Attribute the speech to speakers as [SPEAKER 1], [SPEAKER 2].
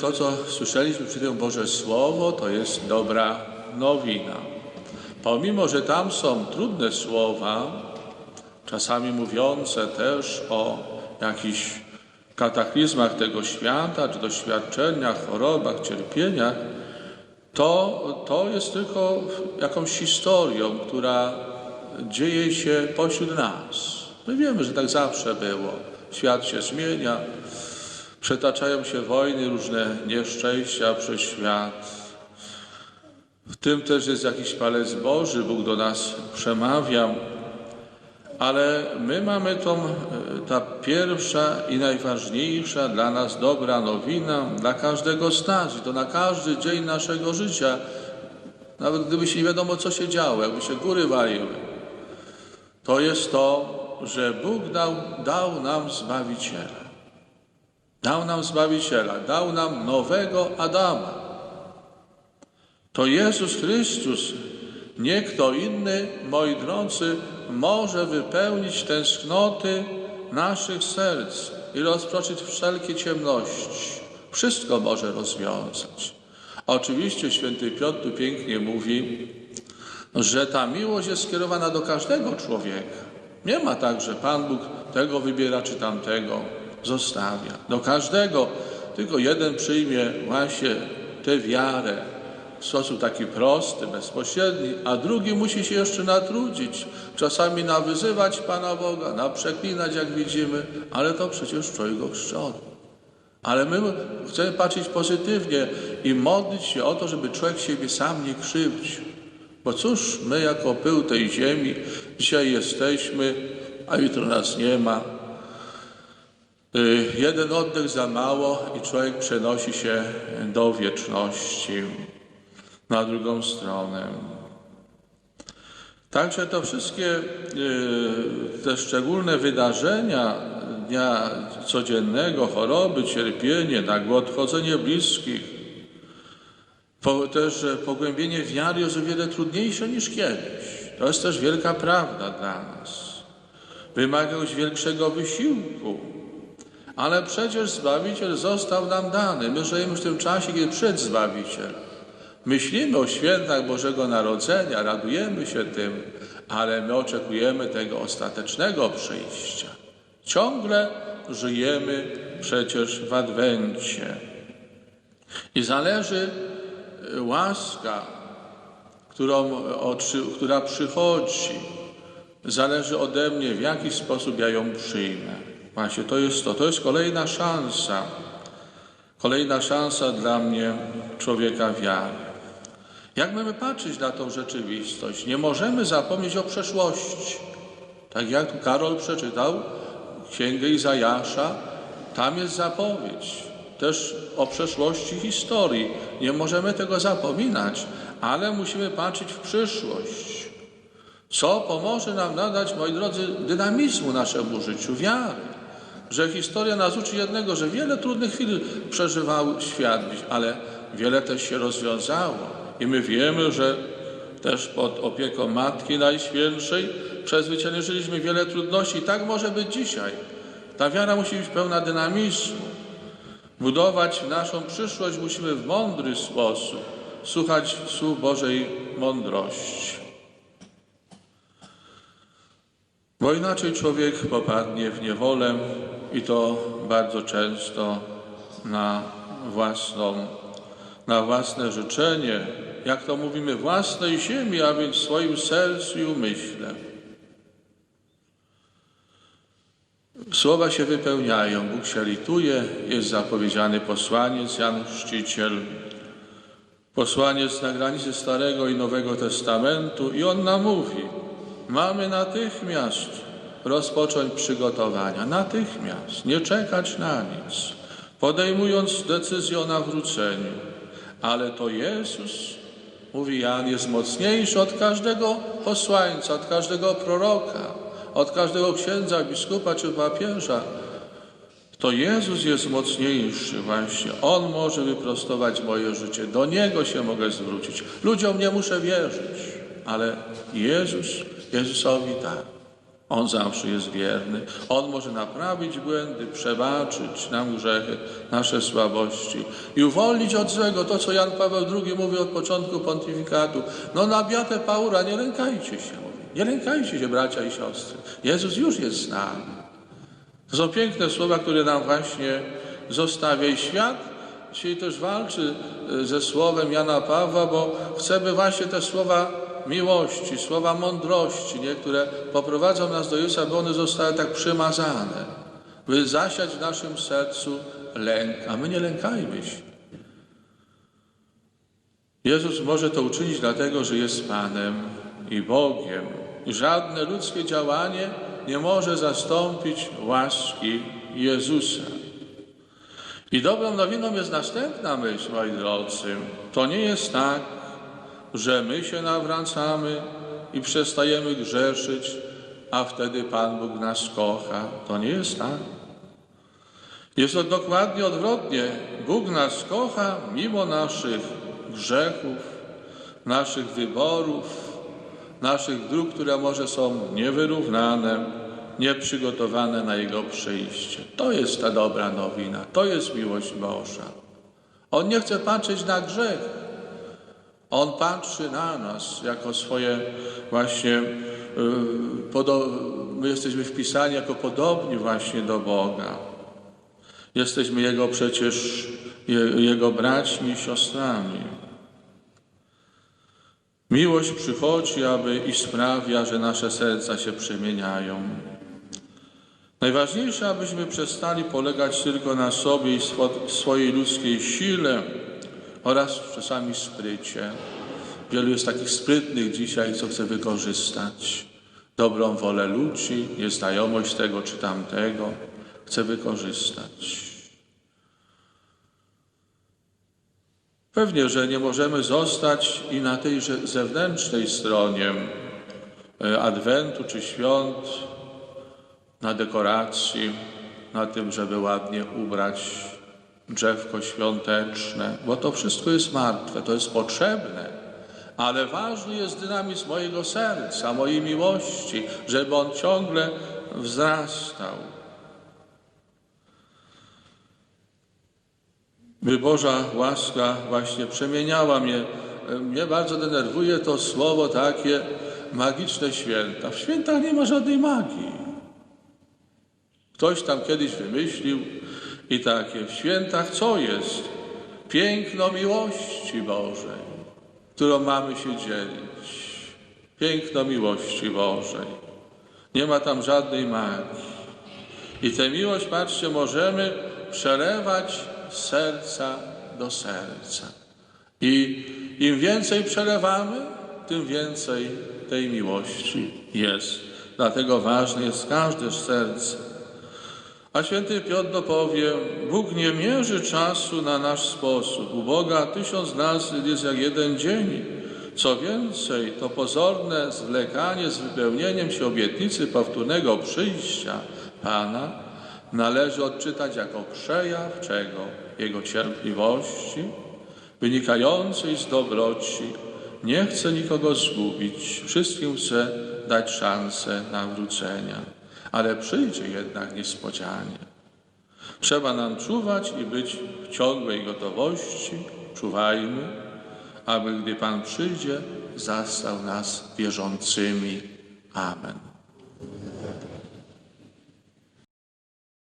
[SPEAKER 1] To, co słyszeliśmy przy tym Boże Słowo, to jest dobra nowina. Pomimo, że tam są trudne słowa, czasami mówiące też o jakichś kataklizmach tego świata, czy doświadczeniach, chorobach, cierpieniach, to, to jest tylko jakąś historią, która dzieje się pośród nas. My wiemy, że tak zawsze było. Świat się zmienia, Przetaczają się wojny, różne nieszczęścia przez świat. W tym też jest jakiś palec Boży, Bóg do nas przemawia. Ale my mamy tą, ta pierwsza i najważniejsza dla nas dobra nowina, dla każdego z to na każdy dzień naszego życia. Nawet gdyby się nie wiadomo, co się działo, jakby się góry waliły. To jest to, że Bóg dał, dał nam Zbawiciela. Dał nam Zbawiciela, dał nam nowego Adama. To Jezus Chrystus, nie kto inny, moi drodzy, może wypełnić tęsknoty naszych serc i rozproszyć wszelkie ciemności. Wszystko może rozwiązać. Oczywiście święty Piotr pięknie mówi, że ta miłość jest skierowana do każdego człowieka. Nie ma tak, że Pan Bóg tego wybiera czy tamtego zostawia. Do każdego, tylko jeden przyjmie właśnie tę wiarę w sposób taki prosty, bezpośredni, a drugi musi się jeszcze natrudzić, czasami nawyzywać Pana Boga, naprzeklinać, jak widzimy, ale to przecież człowiek ochrzczony. Ale my chcemy patrzeć pozytywnie i modlić się o to, żeby człowiek siebie sam nie krzywdził. Bo cóż, my jako pył tej ziemi dzisiaj jesteśmy, a jutro nas nie ma, jeden oddech za mało i człowiek przenosi się do wieczności, na drugą stronę. Także to wszystkie y, te szczególne wydarzenia dnia codziennego, choroby, cierpienie, nagłe odchodzenie bliskich, też pogłębienie wiary jest o wiele trudniejsze niż kiedyś. To jest też wielka prawda dla nas. Wymaga już większego wysiłku ale przecież Zbawiciel został nam dany. My żyjemy w tym czasie, kiedy przed Zbawiciel. Myślimy o świętach Bożego Narodzenia, radujemy się tym, ale my oczekujemy tego ostatecznego przyjścia. Ciągle żyjemy przecież w Adwencie. I zależy e, łaska, którą, która przychodzi, zależy ode mnie, w jaki sposób ja ją przyjmę. Właśnie to jest to. To jest kolejna szansa. Kolejna szansa dla mnie, człowieka wiary. Jak mamy patrzeć na tą rzeczywistość? Nie możemy zapomnieć o przeszłości. Tak jak Karol przeczytał Księgę Izajasza, tam jest zapowiedź też o przeszłości historii. Nie możemy tego zapominać, ale musimy patrzeć w przyszłość. Co pomoże nam nadać, moi drodzy, dynamizmu naszemu życiu, wiary że historia nas uczy jednego, że wiele trudnych chwil przeżywał świat, ale wiele też się rozwiązało. I my wiemy, że też pod opieką Matki Najświętszej przezwyciężyliśmy wiele trudności. I tak może być dzisiaj. Ta wiara musi być pełna dynamizmu. Budować naszą przyszłość musimy w mądry sposób, słuchać słów Bożej mądrości. Bo inaczej człowiek popadnie w niewolę i to bardzo często na własną, na własne życzenie, jak to mówimy, własnej ziemi, a więc w swoim sercu i umyśle. Słowa się wypełniają, Bóg się lituje, jest zapowiedziany posłaniec Jan Chrzciciel, posłaniec na granicy Starego i Nowego Testamentu i on nam mówi, mamy natychmiast rozpocząć przygotowania. Natychmiast, nie czekać na nic, podejmując decyzję o nawróceniu. Ale to Jezus, mówi Jan, jest mocniejszy od każdego posłańca, od każdego proroka, od każdego księdza, biskupa czy papieża. To Jezus jest mocniejszy właśnie. On może wyprostować moje życie. Do Niego się mogę zwrócić. Ludziom nie muszę wierzyć, ale Jezus, Jezusowi tak. On zawsze jest wierny. On może naprawić błędy, przebaczyć nam grzechy, nasze słabości i uwolnić od złego to, co Jan Paweł II mówi od początku pontyfikatu. No na biatę Paula nie lękajcie się, mówi. Nie lękajcie się, bracia i siostry. Jezus już jest z nami. To są piękne słowa, które nam właśnie zostawia i świat dzisiaj też walczy e, ze słowem Jana Pawła, bo chcemy właśnie te słowa miłości, słowa mądrości, nie, które poprowadzą nas do Jezusa, by one zostały tak przymazane, by zasiać w naszym sercu lęk, a my nie lękajmy się. Jezus może to uczynić dlatego, że jest Panem i Bogiem. Żadne ludzkie działanie nie może zastąpić łaski Jezusa. I dobrą nowiną jest następna myśl, moi drodzy. To nie jest tak, że my się nawracamy i przestajemy grzeszyć, a wtedy Pan Bóg nas kocha. To nie jest tak. Jest to dokładnie odwrotnie. Bóg nas kocha mimo naszych grzechów, naszych wyborów, naszych dróg, które może są niewyrównane, nieprzygotowane na Jego przyjście. To jest ta dobra nowina, to jest miłość Boża. On nie chce patrzeć na grzech. On patrzy na nas jako swoje właśnie, podo- my jesteśmy wpisani jako podobni właśnie do Boga. Jesteśmy Jego przecież, Je- Jego braćmi i siostrami. Miłość przychodzi, aby i sprawia, że nasze serca się przemieniają. Najważniejsze, abyśmy przestali polegać tylko na sobie i swo- swojej ludzkiej sile oraz czasami sprycie. Wielu jest takich sprytnych dzisiaj, co chce wykorzystać dobrą wolę ludzi, nieznajomość tego czy tamtego, chce wykorzystać. Pewnie, że nie możemy zostać i na tej zewnętrznej stronie e, Adwentu czy świąt, na dekoracji, na tym, żeby ładnie ubrać drzewko świąteczne, bo to wszystko jest martwe, to jest potrzebne, ale ważny jest dynamizm mojego serca, mojej miłości, żeby on ciągle wzrastał. by Boża łaska właśnie przemieniała mnie. Mnie bardzo denerwuje to słowo takie magiczne święta. W świętach nie ma żadnej magii. Ktoś tam kiedyś wymyślił i takie w świętach co jest? Piękno miłości Bożej, którą mamy się dzielić. Piękno miłości Bożej. Nie ma tam żadnej magii. I tę miłość, patrzcie, możemy przelewać z serca do serca. I im więcej przelewamy, tym więcej tej miłości jest. Dlatego ważne jest każde serce. A święty Piotr dopowie, Bóg nie mierzy czasu na nasz sposób. U Boga tysiąc razy jest jak jeden dzień. Co więcej, to pozorne zwlekanie z wypełnieniem się obietnicy powtórnego przyjścia Pana należy odczytać jako przejaw czego? Jego cierpliwości, wynikającej z dobroci. Nie chce nikogo zgubić, wszystkim chce dać szansę nawrócenia, ale przyjdzie jednak niespodzianie. Trzeba nam czuwać i być w ciągłej gotowości. Czuwajmy, aby gdy Pan przyjdzie, zastał nas wierzącymi. Amen.